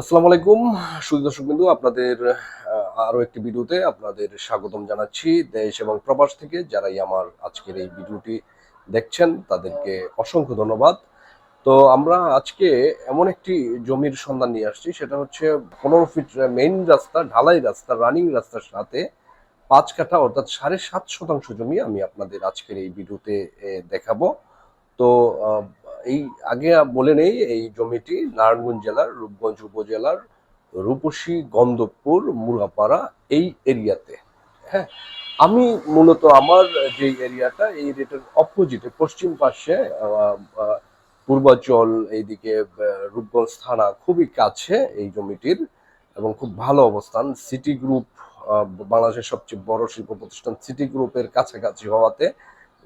আসসালামু আলাইকুম। সুদী দর্শক বিন্দু আপনাদের আরও একটি ভিডিওতে আপনাদের স্বাগতম জানাচ্ছি। দেশ এবং প্রবাস থেকে যারাই আমার আজকের এই ভিডিওটি দেখছেন, তাদেরকে অসংখ্য ধন্যবাদ। তো আমরা আজকে এমন একটি জমির সন্ধান নিয়ে আসছি, সেটা হচ্ছে পনেরো ফিট মেইন রাস্তা, ঢালাই রাস্তা রানিং রাস্তার সাথে পাঁচ কাঠা, অর্থাৎ সাড়ে সাত শতাংশ জমি আমি আপনাদের আজকের এই ভিডিওতে দেখাবো। তো এই আগে বলে নেই, এই জমিটি নারায়ণগঞ্জ জেলার, রূপগঞ্জ উপজেলার, রূপসী গন্ধবপুর মুরাপাড়া এই এরিয়াতে। হ্যাঁ আমি মূলত আমার যে এরিয়াটা, এই এরিয়াটার অপোজিটে পশ্চিম পাশে পূর্বাচল, এইদিকে রূপগঞ্জ থানা খুবই কাছে এই জমিটির এবং খুব ভালো অবস্থান। সিটি গ্রুপ বাংলাদেশের সবচেয়ে বড় শিল্প প্রতিষ্ঠান সিটি গ্রুপের কাছাকাছি হওয়াতে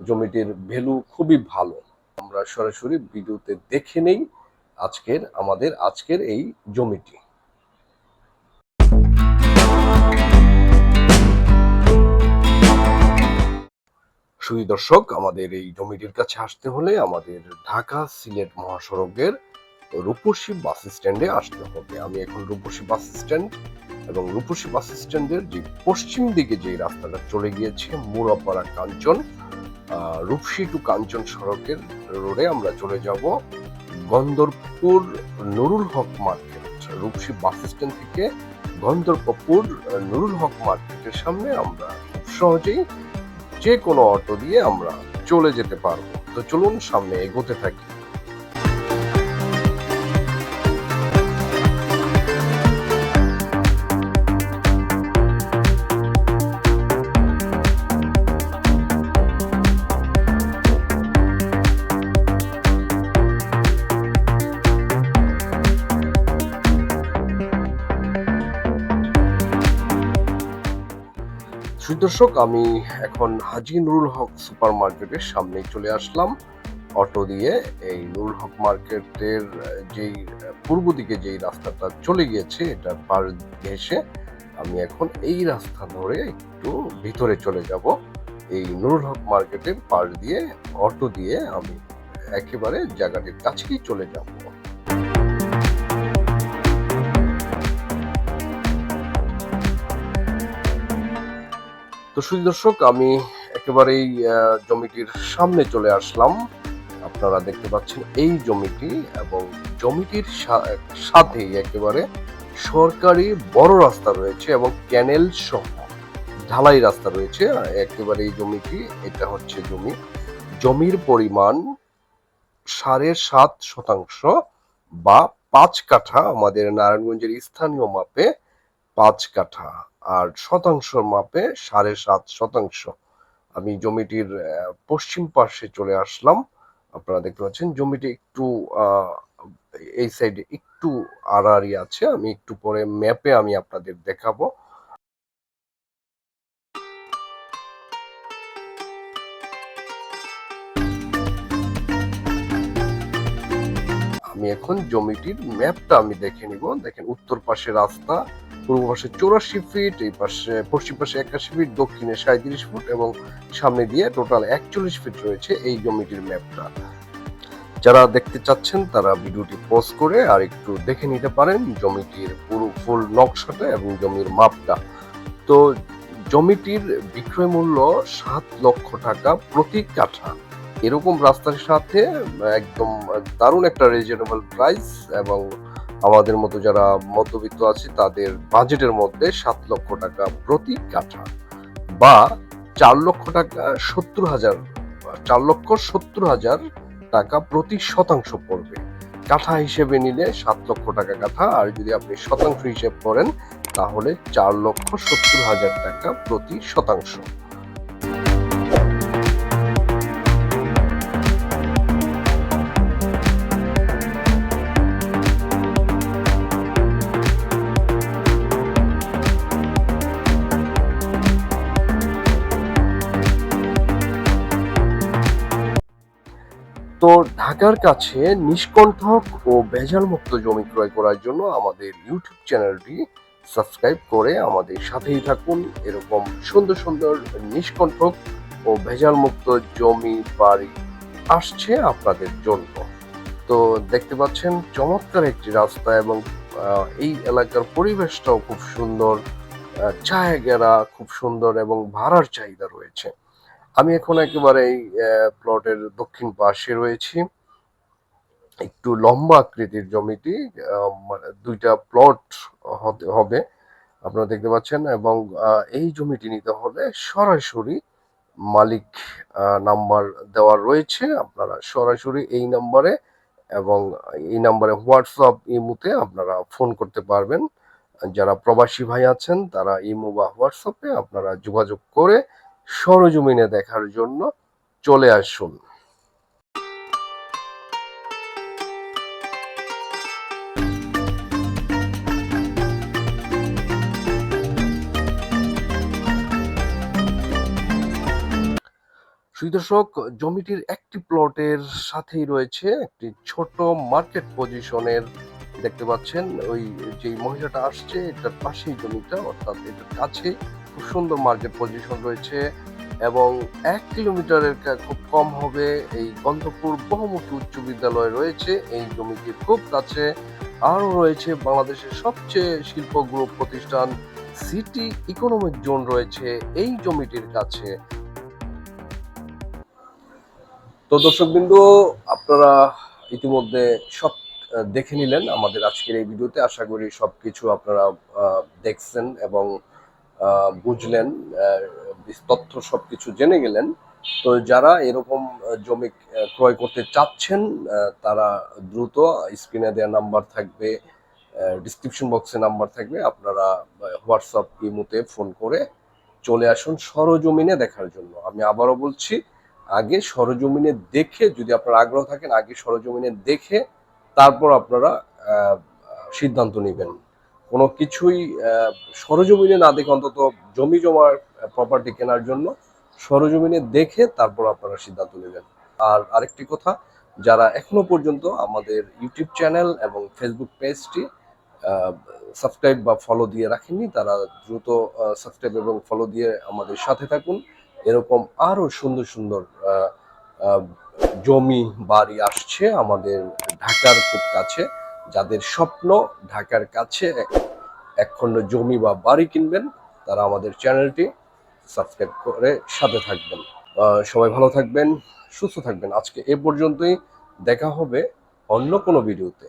জমিটির ভ্যালু খুবই ভালো। আমরা সরাসরি ভিডিওতে দেখে নেই আজকের, আমাদের আজকের এই জমিটি। সুধী দর্শক, আমাদের এই জমিটির কাছে আসতে হলে আমাদের ঢাকা সিলেট মহাসড়কের রূপসী বাস স্ট্যান্ডে আসতে হবে। আমি এখন রূপসী বাস স্ট্যান্ড এবং রূপসী বাস স্ট্যান্ডের যে পশ্চিম দিকে যে রাস্তাটা চলে গিয়েছে, মুরাপাড়া কাঞ্চন রূপসী টু কাঞ্চন সড়কের রোডে আমরা চলে যাব Gandharbapur Nurul Haque market, Rupasi bus stand থেকে গন্ধর্বপুর নুরুল হক মার্কেটের সামনে আমরা খুব সহজেই যে কোনো অটো দিয়ে আমরা চলে যেতে পারব। তো চলুন সামনে এগোতে থাকি। সুদর্শক আমি এখন হাজি নুরুল হক সুপার মার্কেটের সামনে চলে আসলাম। অটো দিয়ে এই নুরুল হক মার্কেটের, যেই, পূর্ব দিকে যেই রাস্তাটা চলে গিয়েছে, এটার পার ঘেসে আমি এখন এই রাস্তা ধরে একটু ভিতরে চলে যাব। এই নুরুল হক মার্কেটের পার দিয়ে, অটো দিয়ে আমি একেবারে জায়গাটির কাছেই চলে যাব। তো সুধী দর্শক, আমি একেবারেই জমিটির সামনে চলে আসলাম। আপনারা দেখতে পাচ্ছেন এই জমিটি এবং জমিটির সাথেই একেবারে সরকারি বড় রাস্তা রয়েছে এবং ক্যানেল সহ ঢালাই রাস্তা রয়েছে। একেবারে এই জমিটি, এটা হচ্ছে জমি। জমির পরিমাণ সাড়ে সাত শতাংশ বা পাঁচ কাঠা। আমাদের নারায়ণগঞ্জের স্থানীয় মাপে পাঁচ কাঠা। আর শতাংশ মাপে সাড়ে সাত শতাংশ। আমি জমিটির পশ্চিম পাশে চলে আসলাম। আপনারা দেখতে পাচ্ছেন জমিটি একটু এই সাইডে একটু আড়াআড়ি আছে। আমি একটু পরে ম্যাপে আমি আপনাদের দেখাবো। আমি এখন জমিটির ম্যাপটা আমি দেখে নিব। দেখেন, উত্তর পাশে রাস্তা পূর্ব পাশে চৌরাশি ফিট এই পাশে, পশ্চিম পাশে একাশি ফিট দক্ষিণে সাঁত্রিশ ফুট এবং সামনে দিয়ে টোটাল একচল্লিশ ফিট রয়েছে এই জমিটির ম্যাপটা। যারা দেখতে চাচ্ছেন, তারা ভিডিওটি পজ করে আর একটু দেখে নিতে পারেন জমিটির পুরো ফুল নকশাটা এবং জমির মাপটা। তো জমিটির বিক্রয় মূল্য সাত লক্ষ টাকা প্রতি কাঠা। এরকম রাস্তার সাথে একদম দারুণ একটা রিজনেবল প্রাইস এবং আমাদের মতো যারা মধ্যবিত্ত আছে, তাদের বাজেটের মধ্যে সাত লক্ষ টাকা প্রতি কাঠা বা চার লক্ষ টাকা, সত্তর হাজার, চার লক্ষ সত্তর হাজার টাকা প্রতি শতাংশ পড়বে। কাঠা হিসেবে নিলে সাত লক্ষ টাকা কাঠা, আর যদি আপনি শতাংশ হিসেব করেন, তাহলে চার লক্ষ সত্তর হাজার টাকা প্রতি শতাংশ। তো ঢাকার কাছে নিষ্কণ্ঠক ও ভেজালমুক্ত জমি ক্রয় করার জন্য আমাদের ইউটিউব চ্যানেলটি সাবস্ক্রাইব করে আমাদের সাথেই থাকুন। এরকম সুন্দর সুন্দর নিষ্কণ্ঠক ও ভেজালমুক্ত জমি বাড়ি আসছে আপনাদের জন্য। তো দেখতে পাচ্ছেন চমৎকার একটি রাস্তা এবং এই এলাকার পরিবেশটাও খুব সুন্দর আহ, জায়গারা খুব সুন্দর এবং ভাড়ার চাহিদা রয়েছে। আমি এখন একেবারে এই প্লটের দক্ষিণ পাশে রয়েছি। একটু লম্বা আকৃতির জমিটি মানে দুইটা প্লট হবে, আপনারা দেখতে পাচ্ছেন, এবং এই জমিটি নিতে হলে সরাসরি মালিক নাম্বার দেওয়া রয়েছে, আপনারা সরাসরি এই নাম্বারে এবং এই নাম্বারে হোয়াটসঅ্যাপ ইমুতে আপনারা ফোন করতে পারবেন। যারা প্রবাসী ভাই আছেন, তারা ইমো বা হোয়াটসঅ্যাপে আপনারা যোগাযোগ করে সরজমিনে দেখার জন্য চলে আসুন। সুদর্শক জমিটির একটি প্লটের সাথেই রয়েছে একটি ছোট মার্কেট পজিশনের, দেখতে পাচ্ছেন, ওই যে মহিলাটা আসছে, এটার পাশেই জমিটা, অর্থাৎ এটার কাছে খুব সুন্দর মার্কেট পজিশন রয়েছে এবং এক কিলোমিটারের খুব কম হবে। এই গন্ধপুর বহুমুখী উচ্চ বিদ্যালয় রয়েছে। এই জমিটির খুব কাছে আরও রয়েছে বাংলাদেশের সবচেয়ে শিল্প গ্রুপ প্রতিষ্ঠান সিটি ইকোনমিক জোন রয়েছে এই জমিটির কাছে। তো দর্শকবিন্দু আপনারা ইতিমধ্যে সব দেখে নিলেন আমাদের আজকের এই ভিডিওতে। আশা করি সবকিছু আপনারা আহ, দেখছেন এবং বুঝলেন তথ্য সবকিছু জেনে গেলেন, তো যারা এরকম জমি ক্রয় করতে চাচ্ছেন তারা দ্রুত স্ক্রিনে দেওয়া নাম্বার থাকবে ডিসক্রিপশন বক্সে নাম্বার থাকবে, আপনারা হোয়াটসঅ্যাপ ইমুতে ফোন করে চলে আসুন সরজমিনে দেখার জন্য। আমি আবারও বলছি, আগে সরজমিনে দেখে, যদি আপনার আগ্রহ থাকেন, আগে সরজমিনে দেখে, তারপর আপনারা সিদ্ধান্ত নেবেন। কোনো কিছুই সরজমিনে না দেখে অন্তত জমি জমার প্রপার্টি কেনার জন্য সরজমিনে দেখে তারপর আপনারা সিদ্ধান্ত নেবেন। আর আরেকটি কথা, যারা এখনও পর্যন্ত আমাদের ইউটিউব চ্যানেল এবং ফেসবুক পেজটি সাবস্ক্রাইব বা ফলো দিয়ে রাখেননি, তারা দ্রুত সাবস্ক্রাইব এবং ফলো দিয়ে আমাদের সাথে থাকুন। এরকম আরও সুন্দর সুন্দর জমি, বাড়ি আসছে আমাদের ঢাকার খুব কাছে। যাদের স্বপ্ন ঢাকার কাছে একখণ্ড জমি বা বাড়ি কিনবেন, তারা আমাদের চ্যানেলটি সাবস্ক্রাইব করে সাথে থাকবেন। সবাই ভালো থাকবেন, সুস্থ থাকবেন। আজকে এ পর্যন্তই। দেখা হবে অন্য কোনো ভিডিওতে।